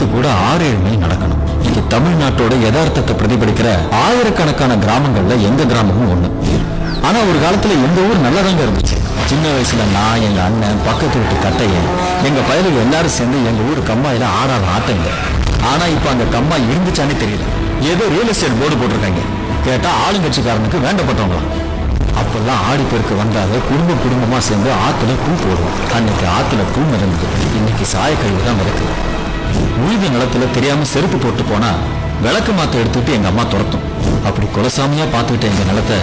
நடக்க கூட ஆறு ஏழு மைல் நடக்கணும். இது தமிழ்நாட்டோட யதார்த்தத்தை பிரதிபலிக்கிற ஆயிரக்கணக்கான கிராமங்கள்ல எங்க கிராமமும் ஒண்ணு. ஆனா ஒரு காலத்துல எங்க ஊர் நல்லதாங்க இருந்துச்சு. சின்ன வயசுல நான் எங்க அண்ணன் பக்கத்து வீட்டு கட்டையன் எங்க பயலுக்கு எல்லாரும் சேர்ந்து எங்க ஊர் கம்மாயில ஆடாத ஆட்டங்க. ஆனா இப்ப அந்த கம்மா இருந்துச்சானே தெரியல. ஏதோ ரியல் எஸ்டேட் போர்டு போட்டிருக்காங்க. கேட்டா ஆளுங்கட்சிக்காரனுக்கு வேண்டப்பட்டவங்களாம். அப்பெல்லாம் ஆடி பெருக்கு வந்தாலே குடும்ப குடும்பமா சேர்ந்து ஆத்துல பூ போடுவோம். அன்னைக்கு ஆத்துல பூ மிதந்தது. இன்னைக்கு சாயக்கழிவு தான் மிதக்குது. வீதி நிலத்துல தெரியாம செருப்பு போட்டு போனா விளக்கு மாத்த எடுத்துட்டு எங்க அம்மா துரத்தும். அப்படி குலசாமியா பார்த்துக்கிட்ட எங்க நிலத்தை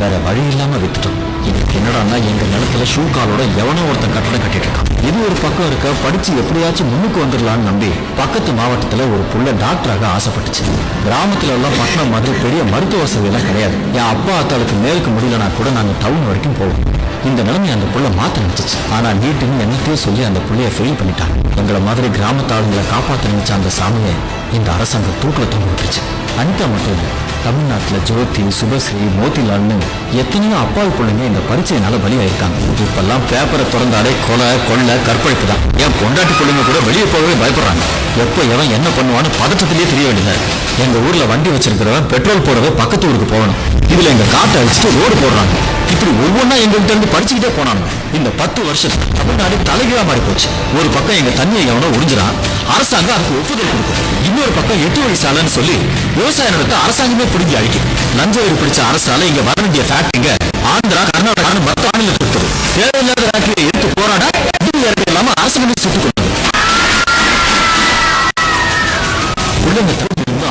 வேற வழி இல்லாம வித்துட்டோம். இதுக்கு என்னடான்னா எங்க நிலத்துல ஷூ காலோட எவனோ ஒருத்தன் கட்டடம் கட்டிட்டு இருக்கான் இது ஒரு பக்கம் இருக்க படிச்சு எப்படியாச்சும் முன்னுக்கு வந்துடலான்னு நம்பி பக்கத்து மாவட்டத்துல ஒரு புள்ள டாக்டராக ஆசைப்பட்டுச்சு. கிராமத்துல எல்லாம் பட்டணம் மாதிரி பெரிய மருத்துவ வசதி எல்லாம் கிடையாது. என் அப்பா அத்தாளுக்கு மேலுக்கு முடியலனா கூட நாங்க டவுன் வரைக்கும் போவோம். இந்த நிலைமை அந்த புள்ள மாற்ற நினைச்சிச்சு ஆனால் வீட்டுன்னு என்னத்தையும் சொல்லி அந்த புள்ளைய ஃபெயில் பண்ணிட்டாங்க. எங்களை மாதிரி கிராமத்தாளுங்களை காப்பாற்ற நினைச்ச அந்த சாமியை இந்த அரசாங்கம் தூக்கில் தொங்க விட்டுருச்சு. அனிதா மட்டும் இல்லை தமிழ்நாட்டில் ஜோதி சுபஸ்ரீ மோதிலால்னு எத்தனையோ அப்பாவி பிள்ளைங்க இந்த பரீட்சையினால பலியாயிருக்காங்க. இப்பெல்லாம் பேப்பரை திறந்தாலே கொலை கொள்ளை கற்பழிப்பு தான். என் பொண்டாட்டி பிள்ளைங்க கூட வெளியே போகவே பயப்படுறாங்க. எப்போ எவன் என்ன பண்ணுவான்னு பதற்றத்திலேயே தெரிய வேண்டியதா இருக்கு. எங்க ஊர்ல வண்டி வச்சிருக்கிறவன் பெட்ரோல் போடவே பக்கத்து ஊருக்கு போகணும். இதுல எங்க காட்டை அழிச்சிட்டு ரோடு போடுறாங்க. இப்படி ஒவ்வொன்றா எங்கள்கிட்ட இருந்து படிச்சுக்கிட்டே போனாங்க. இந்த பத்து வருஷத்துல தமிழ்நாடு தலைகீழா மாறி போச்சு ஒரு பக்கம் எங்க தண்ணியை எவனோ உறிஞ்சிடான் அரசாங்கம் அதுக்கு ஒப்புதல் கொடுக்கும். இன்னொரு பக்கம் எட்டு வழி சாலைன்னு சொல்லி விவசாய நிலத்தை அரசாங்கமே பிடிங்கி அழிக்கும் லஞ்ச வரி பிடிச்ச அரசால இங்க வர வேண்டிய ஃபேக்டரிங்க ஆந்திரா கர்நாடகான்னு மத்த மாநிலத்தில் இருக்குது தேவையில்லாத ஃபேக்டரியை எடுத்து போராட இறக்க இல்லாம அரசாங்கமே சுட்டுக் கொடுத்தது பிள்ளைங்க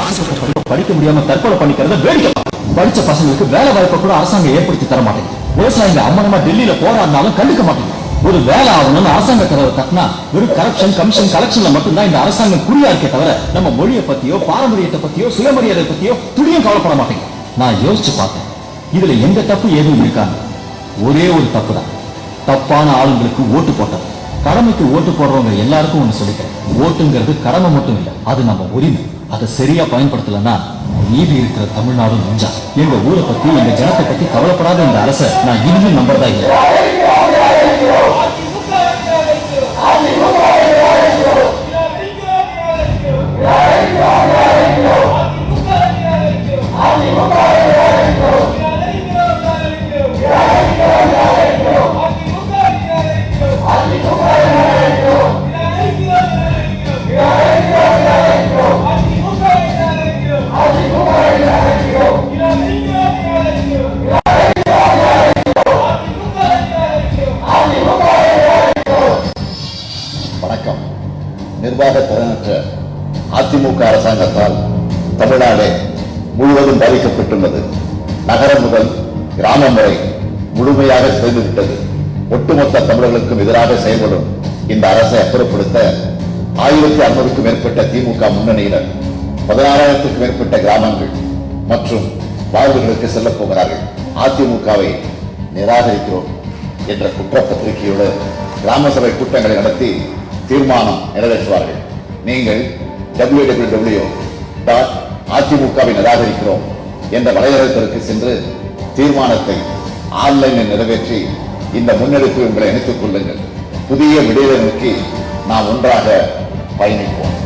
ஆசைப்பட்டு படிக்க முடியாம தற்கொலை பண்ணிக்கிறத வேடிக்கை படிச்ச பசங்களுக்கு வேலை வாய்ப்பை கூட அரசாங்கம் ஏற்படுத்தி தர மாட்டேங்குது. விவசாயிங்க அம்மனமா டெல்லியில போராடினாலும் கண்டுக்க மாட்டேங்குது. ஒரு வேலை ஆகணும்னு அரசாங்க கதவை தட்டினா வெறும் கரப்ஷன் கமிஷன் கலெக்ஷன்ல மட்டும்தான் இந்த அரசாங்கம் குறியா இருக்கே தவிர நம்ம மொழியை பத்தியோ பாரம்பரியத்தை பத்தியோ சுயமரியாதை பத்தியோ துளியும் கவலைப்பட மாட்டேங்குது. நான் யோசிச்சு பார்த்தேன். இதுல எந்த தப்பு எதுவும் இருக்காங்க ஒரே ஒரு தப்பு தான் தப்பான ஆளுங்களுக்கு ஓட்டு போட்டது. கடமைக்கு ஓட்டு போடுறவங்க எல்லாருக்கும் ஒண்ணு சொல்லிட்டேன் ஓட்டுங்கிறது கடமை மட்டும் இல்ல அது நம்ம உரிமை. அதை சரியா பயன்படுத்தலன்னா நீதி இருக்கிற தமிழ்நாடும் நெஞ்சா எங்க ஊரை பத்தி எங்க ஜனத்தை பத்தி கவலைப்படாத இந்த அரசை நான் இனியும் நம்புறதா இல்லை. நிர்வாக திறனற்ற அதிமுக அரசாங்கத்தால் தமிழ்நாடு முழுவதும் பாதிக்கப்பட்டுள்ளது. நகரம் முதல் கிராமம் வரை முழுமையாக சேர்ந்துவிட்டது ஒட்டுமொத்த தமிழர்களுக்கும் எதிராக செயல்படும் இந்த அரசை அப்புறப்படுத்த ஆயிரத்தி அறுநூறுக்கும் மேற்பட்ட திமுக முன்னணியினர் பதினாறாயிரத்துக்கும் மேற்பட்ட கிராமங்கள் மற்றும் வாழ்வுகளுக்கு செல்லப் போகிறார்கள். அதிமுகவை நிராகரிக்கிறோம் என்ற குற்றப்பத்திரிகையோடு கிராம சபை கூட்டங்களை நடத்தி தீர்மானம் நிறைவேற்றுவார்கள். நீங்கள் டபிள்யூ டபிள்யூ டபிள்யூ டாட் அதிமுகவை நிராகரிக்கிறோம் என்ற வலைதளத்திற்கு சென்று தீர்மானத்தை ஆன்லைனில் நிறைவேற்றி இந்த முன்னெடுப்பு உங்களை இணைத்துக் கொள்ளுங்கள். புதிய விடையை நோக்கி நாம் ஒன்றாக பயணிப்போம்.